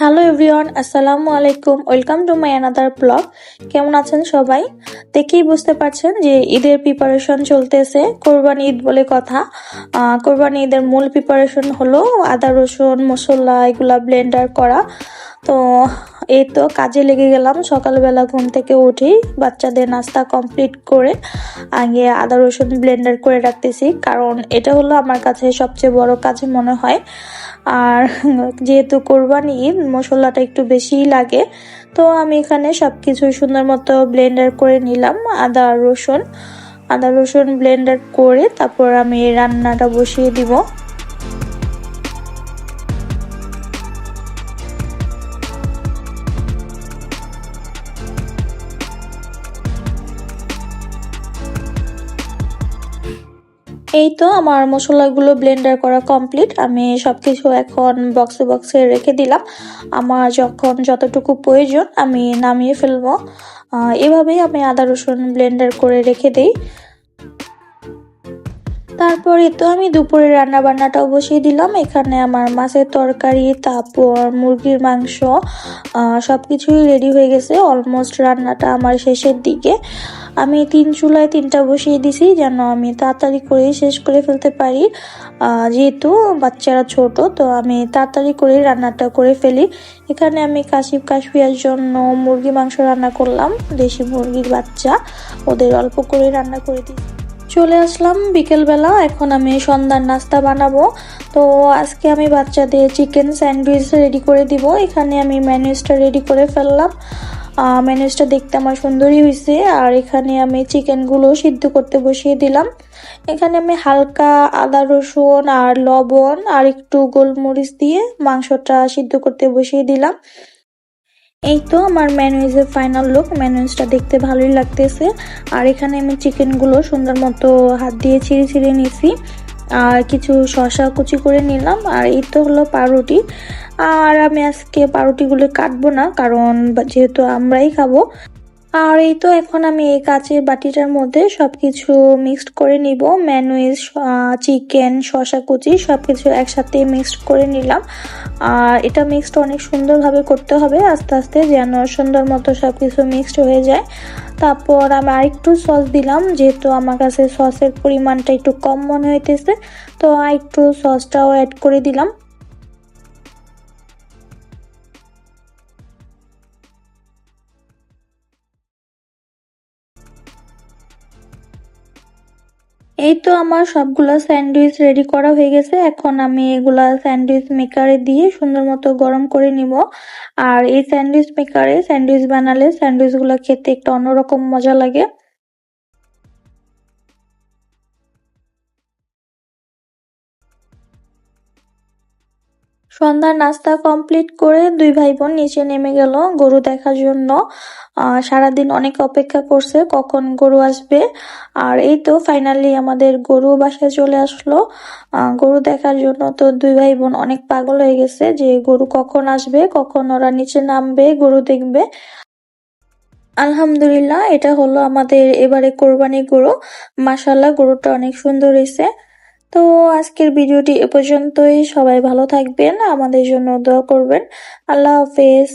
Hello everyone আসসালামু আলাইকুম welcome to my another blog কেমন আছেন সবাই? দেখেই বুঝতে পারছেন যে ঈদের প্রিপারেশন চলতেছে। কোরবানি ঈদ বলে কথা। কোরবানি ঈদের মূল প্রিপারেশন হলো আদা রসুন মশলা এগুলা ব্লেন্ডার করা। তো এই তো কাজে লেগে গেলাম। সকালবেলা ঘুম থেকে উঠি, বাচ্চাদের নাস্তা কমপ্লিট করে আগে আদা রসুন ব্লেন্ডার করে রাখতেছি। কারণ এটা হলো আমার কাছে সবচেয়ে বড় কাজ মনে হয়। আর যেহেতু কোরবানি মশলাটা একটু বেশিই লাগে। তো আমি এখানে সবকিছু সুন্দর মতো ব্লেন্ডার করে নিলাম, আদা, রসুন। আদা, রসুন ব্লেন্ডার করে তারপর আমি রান্নাটা বসিয়ে দিব। এই তো আমার মশলাগুলো ব্লেন্ডার করা কমপ্লিট আমি সব কিছু এখন বক্সে বক্সে রেখে দিলাম। আমার যখন যতটুকু প্রয়োজন আমি নামিয়ে ফেলব। এভাবেই আমি আদা রসুন ব্লেন্ডার করে রেখে দেই। তারপরে তো আমি দুপুরে রান্না বান্নাটাও বসিয়ে দিলাম। এখানে আমার মাছের তরকারি, তারপর মুরগির মাংস সব কিছুই রেডি হয়ে গেছে। অলমোস্ট রান্নাটা আমার শেষের দিকে। আমি তিন চুলায় তিনটা বসিয়ে দিছি যেন আমি তাড়াতাড়ি করে শেষ করে ফেলতে পারি। যেহেতু বাচ্চারা ছোট, তো আমি তাড়াতাড়ি করে রান্নাটা করে ফেলি। এখানে আমি কাশিব কাশপিয়ার জন্য মুরগি মাংস রান্না করলাম। দেশি মুরগির বাচ্চা, ওদের অল্প করে রান্না করে দিই চলে আসলাম বিকেলবেলা, এখন আমি সন্ধ্যার নাস্তা বানাবো। তো আজকে আমি বাচ্চাদের চিকেন স্যান্ডউইচ রেডি করে দিব। এখানে আমি ম্যানুইজটা রেডি করে ফেললাম। ম্যানুইজটা দেখতে আমার সুন্দরই হয়েছে আর এখানে আমি চিকেনগুলো সিদ্ধ করতে বসিয়ে দিলাম। এখানে আমি হালকা আদা, রসুন আর লবণ আর একটু গোলমরিচ দিয়ে মাংসটা সিদ্ধ করতে বসিয়ে দিলাম। এই তো আমার ম্যানুইজের ফাইনাল লুক ম্যানুইজটা দেখতে ভালোই লাগতেছে। আর এখানে আমি চিকেনগুলো সুন্দর মতো হাত দিয়ে ছিঁড়ে ছিঁড়ে নিছি আর কিছু শশা কুচি করে নিলাম। আর এই তো হলো পাউরুটি। আর আমি আজকে পাউরুটিগুলো কাটবো না, কারণ যেহেতু আমরাই খাব। আর এই তো এখন আমি এই কাচের বাটিটার মধ্যে সবকিছু মিক্সড করে নিব। ম্যানুইজ চিকেন শসা কুচি সবকিছু একসাথে মিক্সড করে নিলাম। আর এটা মিক্সড অনেক সুন্দরভাবে করতে হবে। আস্তে আস্তে যেন সুন্দর মতো সবকিছু মিক্সড হয়ে যায়। তারপর আমি আরেকটু সস দিলাম, যেহেতু আমার কাছে সসের পরিমাণটা একটু কম মনে হইতেছে, তো আরেকটু সসটাও অ্যাড করে দিলাম। এই তো আমার সবগুলো স্যান্ডউইচ রেডি করা হয়ে গেছে। এখন আমি এগুলা স্যান্ডউইচ মেকারে দিয়ে সুন্দর মতো গরম করে নিব। আর এই স্যান্ডউইচ মেকারে স্যান্ডউইচ বানালে স্যান্ডউইচগুলো খেতে একটু অন্যরকম মজা লাগে। সন্ধ্যার নাস্তা কমপ্লিট করে দুই ভাই বোন নিচে নেমে গেল গরু দেখার জন্য। সারাদিন অনেক অপেক্ষা করছে কখন গরু আসবে। আর এই তো ফাইনালি আমাদের গরু বাসায় চলে আসলো। গরু দেখার জন্য তো দুই ভাই বোন অনেক পাগল হয়ে গেছে যে গরু কখন আসবে, কখন ওরা নিচে নামবে, গরু দেখবে। আলহামদুলিল্লাহ, এটা হলো আমাদের এবারে কোরবানি গরু। মাশাল্লাহ গরুটা অনেক সুন্দর হয়েছে। তো আজকের ভিডিওটি এ পর্যন্তই। সবাই ভালো থাকবেন আমাদের জন্য দোয়া করবেন। আল্লাহ হাফেজ।